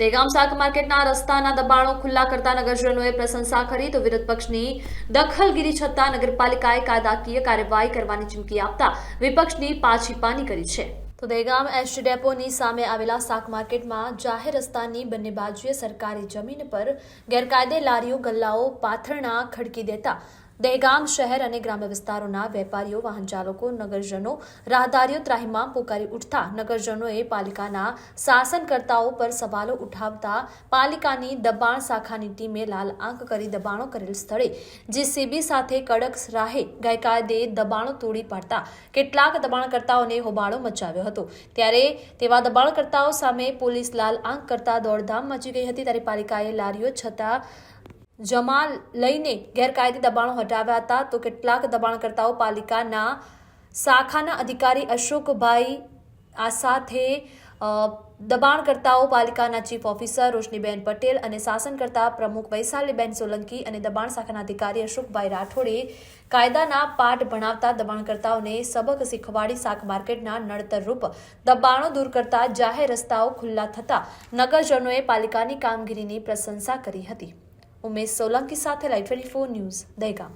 દેગામ શાક માર્કેટના રસ્તાના દબાણો ખુલ્લા કરતા નગરજનોએ પ્રશંસા કરી તો વિરોધ પક્ષની દખલગીરી છતાં નગરપાલિકાએ કાયદાકીય કાર્યવાહી કરવાની ચીમકી આપતા વિપક્ષની પાછીપાની કરી છે. તો દહેગામ એસટી ડેપોની સામે આવેલા શાક માર્કેટમાં જાહેર રસ્તાની બંને બાજુએ સરકારી જમીન પર ગેરકાયદે લારીઓ, ગલ્લાઓ, પાથરણા ખડકી દેતા દહેગામ શહેર અને ગ્રામ્ય વિસ્તારોના વેપારીઓ, વાહન ચાલકો, નગરજનો, રાહદારીઓ ત્રાહિમામ પોકારી ઉઠતા નગરજનોએ પાલિકાના શાસનકર્તાઓ પર સવાલો ઉઠાવતા પાલિકાની દબાણ શાખાની ટીમે લાલ આંક કરી દબાણો કરેલ સ્થળે જેસીબી સાથે કડક રાહે ગઈકાલે દબાણો તોડી પાડતા કેટલાક દબાણકર્તાઓને હોબાળો મચાવ્યો હતો. ત્યારે તેવા દબાણકર્તાઓ સામે પોલીસ લાલ આંક કરતા દોડધામ મચી ગઈ હતી. ત્યારે પાલિકાએ લારીઓ છતાં જમા લઈને ગેરકાયદે દબાણો હટાવ્યા હતા. તો કેટલાક દબાણકર્તાઓ પાલિકાના શાખાના અધિકારી અશોકભાઈ આ સાથે દબાણકર્તાઓ પાલિકાના ચીફ ઓફિસર રોશનીબેન પટેલ અને શાસનકર્તા પ્રમુખ વૈશાલીબેન સોલંકી અને દબાણ શાખાના અધિકારી અશોકભાઈ રાઠોડે કાયદાના પાઠ ભણાવતા દબાણકર્તાઓને સબક શીખવાડી શાક માર્કેટના નડતરરૂપ દબાણો દૂર કરતા જાહેર રસ્તાઓ ખુલ્લા થતા નગરજનોએ પાલિકાની કામગીરીની પ્રશંસા કરી હતી. ઉમેશ સોલંકી સાથે live twenty four news Dehgam